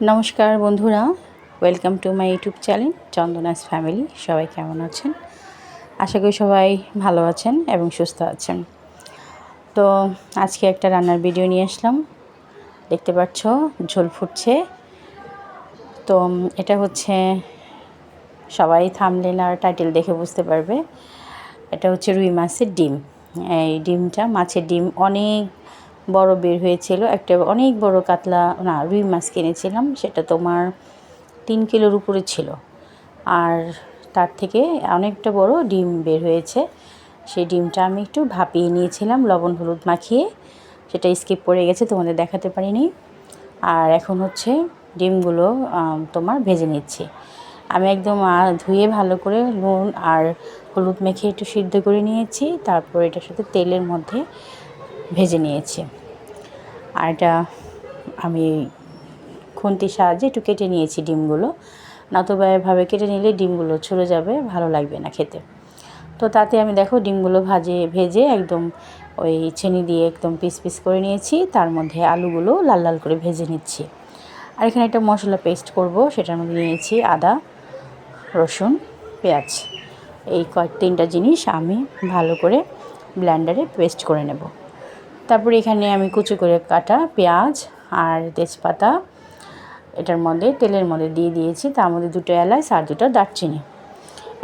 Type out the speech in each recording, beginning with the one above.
নমস্কার বন্ধুরা welcome to my YouTube channel Chandana's family সবাই কেমন আছেন? আশা করি সবাই ভালো আছেন এবং সুস্থ আছেন। তো আজকে একটা রান্নার ভিডিও নিয়ে আসলাম। দেখতে পাচ্ছ, ঝোল ফুটছে। তো এটা হচ্ছে, সবাই থামলেন আর টাইটেল দেখে বুঝতে পারবে। এটা হচ্ছে রুই মাছের ডিম। এই ডিমটা, মাছের ডিম অনেক বড় বের হয়েছিল, একটা অনেক বড় কাতলা, না, রুই মাছ কিনেছিলাম, সেটা তোমার তিন কিলোর উপরে ছিল। আর তার থেকে অনেকটা বড় ডিম বের হয়েছে। সেই ডিমটা আমি একটু ভাপিয়ে নিয়েছিলাম, লবণ হলুদ মাখিয়ে। সেটা স্কিপ পড়ে গেছে, তোমাদের দেখাতে পারিনি। আর এখন হচ্ছে ডিমগুলো তোমার ভেজে নিচ্ছি। আমি একদম ধুয়ে ভালো করে নুন আর হলুদ মেখে একটু সিদ্ধ করে নিয়েছি। তারপর এটার সাথে তেলের মধ্যে ভেজে নিয়েছি। আর এটা আমি খুন্তির সাহায্যে একটু কেটে নিয়েছি ডিমগুলো। নতুবা এভাবে কেটে নিলে ডিমগুলো ছড়ে যাবে, ভালো লাগবে না খেতে। তো তাতে আমি দেখো ডিমগুলো ভাজে, ভেজে একদম ওই চেনি দিয়ে একদম পিস পিস করে নিয়েছি। তার মধ্যে আলুগুলো লাল লাল করে ভেজে নিচ্ছি। আর এখানে একটা মশলা পেস্ট করব, সেটার মধ্যে নিয়েছি আদা, রসুন, পেঁয়াজ। এই কয়েক তিনটা জিনিস আমি ভালো করে ব্ল্যান্ডারে পেস্ট করে নেব। তারপরে এখানে আমি কুচি করে কাটা পেঁয়াজ আর তেজপাতা। এটার মধ্যে তেলের মধ্যে দিয়ে দিয়েছি। তার মধ্যে দুটো এলাচ আর দুটো দারচিনি।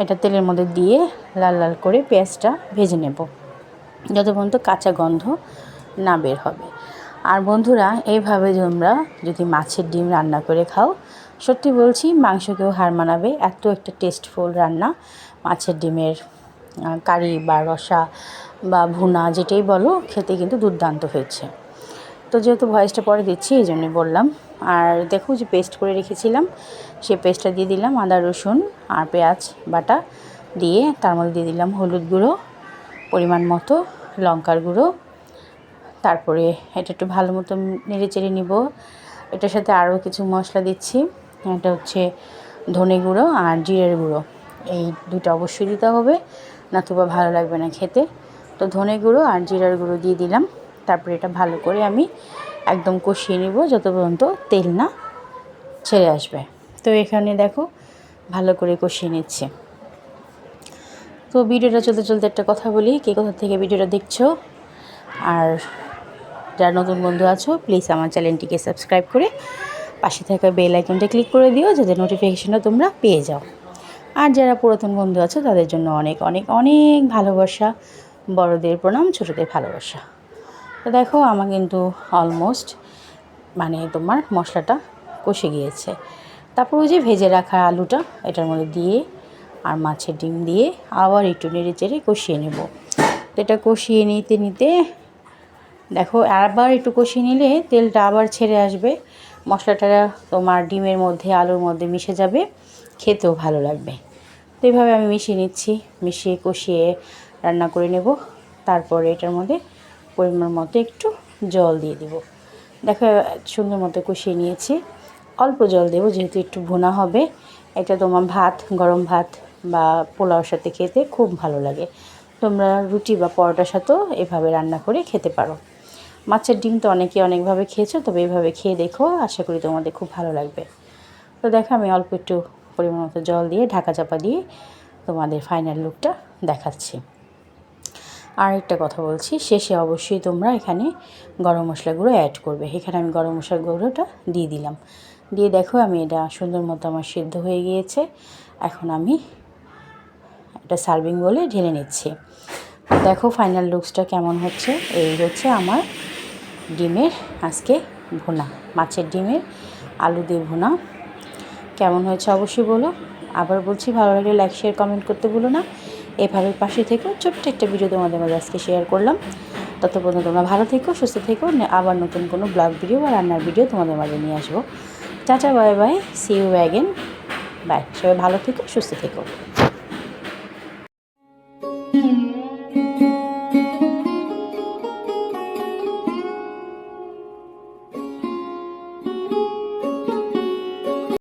এটা তেলের মধ্যে দিয়ে লাল লাল করে পেঁয়াজটা ভেজে নেব। যত পর্যন্ত কাঁচা গন্ধ না বের হবে। আর বন্ধুরা, এইভাবে তোমরা যদি মাছের ডিম রান্না করে খাও, সত্যি বলছি মাংসকেও হার মানাবে। এত একটা টেস্টফুল রান্না। মাছের ডিমের কারি বা রসা বা ভুনা যেটাই বলো, খেতে কিন্তু দুর্দান্ত হয়েছে। তো যেহেতু ভয়েসটা পরে দিচ্ছি, এই জন্যই বললাম। আর দেখো যে পেস্ট করে রেখেছিলাম, সে পেস্টটা দিয়ে দিলাম আদা, রসুন আর পেঁয়াজ বাটা দিয়ে তার মধ্যে দিয়ে দিলাম হলুদ গুঁড়ো, পরিমাণ মতো লঙ্কার গুঁড়ো। তারপরে এটা একটু ভালো মতো নেড়ে চেড়ে নিব। এটার সাথে আরও কিছু মশলা দিচ্ছি। এটা হচ্ছে ধনে গুঁড়ো আর জিরের গুঁড়ো। এই দুটো অবশ্যই দিতে হবে নতুবা ভালো লাগবে না খেতে। তো ধনে গুঁড়ো আর জিরার গুঁড়ো দিয়ে দিলাম। তারপরে এটা ভালো করে আমি একদম কষিয়ে নিব, যত পর্যন্ত তেল না ছেড়ে আসবে। তো এখানে দেখো, ভালো করে কষিয়ে নিচ্ছে। তো ভিডিওটা চলতে চলতে একটা কথা বলি, কে কোথা থেকে ভিডিওটা দেখছ? আর যারা নতুন বন্ধু আছো প্লিজ আমার চ্যানেলটিকে সাবস্ক্রাইব করে পাশে থাকা বেল আইকনটা ক্লিক করে দিও, যাতে নোটিফিকেশনটা তোমরা পেয়ে যাও। আর যারা পুরাতন বন্ধু আছো, তাদের জন্য অনেক অনেক অনেক ভালোবাসা বড়দের প্রণাম, ছোটদের ভালোবাসা। তো দেখো, আমার কিন্তু অলমোস্ট মানে তোমার মশলাটা কষে গিয়েছে। তারপর ওই যে ভেজে রাখা আলুটা, এটার মধ্যে দিয়ে আর মাছের ডিম দিয়ে আবার একটু নেড়ে চেড়ে কষিয়ে নেব। তো এটা কষিয়ে নিতে নিতে দেখো, আবার একটু কষিয়ে নিলে তেলটা আবার ছেড়ে আসবে। মশলাটা তোমার ডিমের মধ্যে, আলুর মধ্যে মিশে যাবে, খেতেও ভালো লাগবে। তো এইভাবে আমি মিশিয়ে নিচ্ছি, মিশিয়ে কষিয়ে রান্না করে নেব। তারপরে এটার মধ্যে পরিমাণ মতো একটু জল দিয়ে দিব। দেখো, সুন্দর মতো কষিয়ে নিয়েছি। অল্প জল দেবো, যেহেতু একটু ভুনা হবে। এটা তোমার ভাত, গরম ভাত বা পোলাওর সাথে খেতে খুব ভালো লাগে। তোমরা রুটি বা পরোটার সাথেও এভাবে রান্না করে খেতে পারো। মাছের ডিম তো অনেকে অনেকভাবে খেয়েছো, তবে এইভাবে খেয়ে দেখো, আশা করি তোমাদের খুব ভালো লাগবে। তো দেখো, আমি অল্প একটু পরিমাণ মতো জল দিয়ে ঢাকা চাপা দিয়ে তোমাদের ফাইনাল লুকটা দেখাচ্ছি। আর একটা কথা বলছি, শেষে অবশ্যই তোমরা এখানে গরম মশলা গুঁড়ো অ্যাড করবে। এখানে আমি গরম মশলা গুঁড়োটা দিয়ে দিলাম। দিয়ে দেখো আমি এটা সুন্দর মতো আমার সিদ্ধ হয়ে গিয়েছে। এখন আমি এটা সার্ভিং বলে ঢেলে নিচ্ছি। দেখো ফাইনাল লুকসটা কেমন হচ্ছে? এই হচ্ছে আমার ডিমের আজকে ভুনা, মাছের ডিমের আলু দিয়ে ভুনা। কেমন হয়েছে অবশ্যই বলো। আবার বলছি, ভালো লাগলে লাইক শেয়ার কমেন্ট করতে ভুলো না। এভাবে পাশে থেকে। ছোট্ট একটা ভিডিও তোমাদের মাঝে আজকে শেয়ার করলাম। তত পর্যন্ত তোমরা ভালো থেকো, সুস্থ থেকো। আবার নতুন কোনো ব্লগ ভিডিও বা রান্নার ভিডিও তোমাদের মাঝে নিয়ে আসব। Tata bye bye see you again bye সবাই ভালো থেকো, সুস্থ থেকো।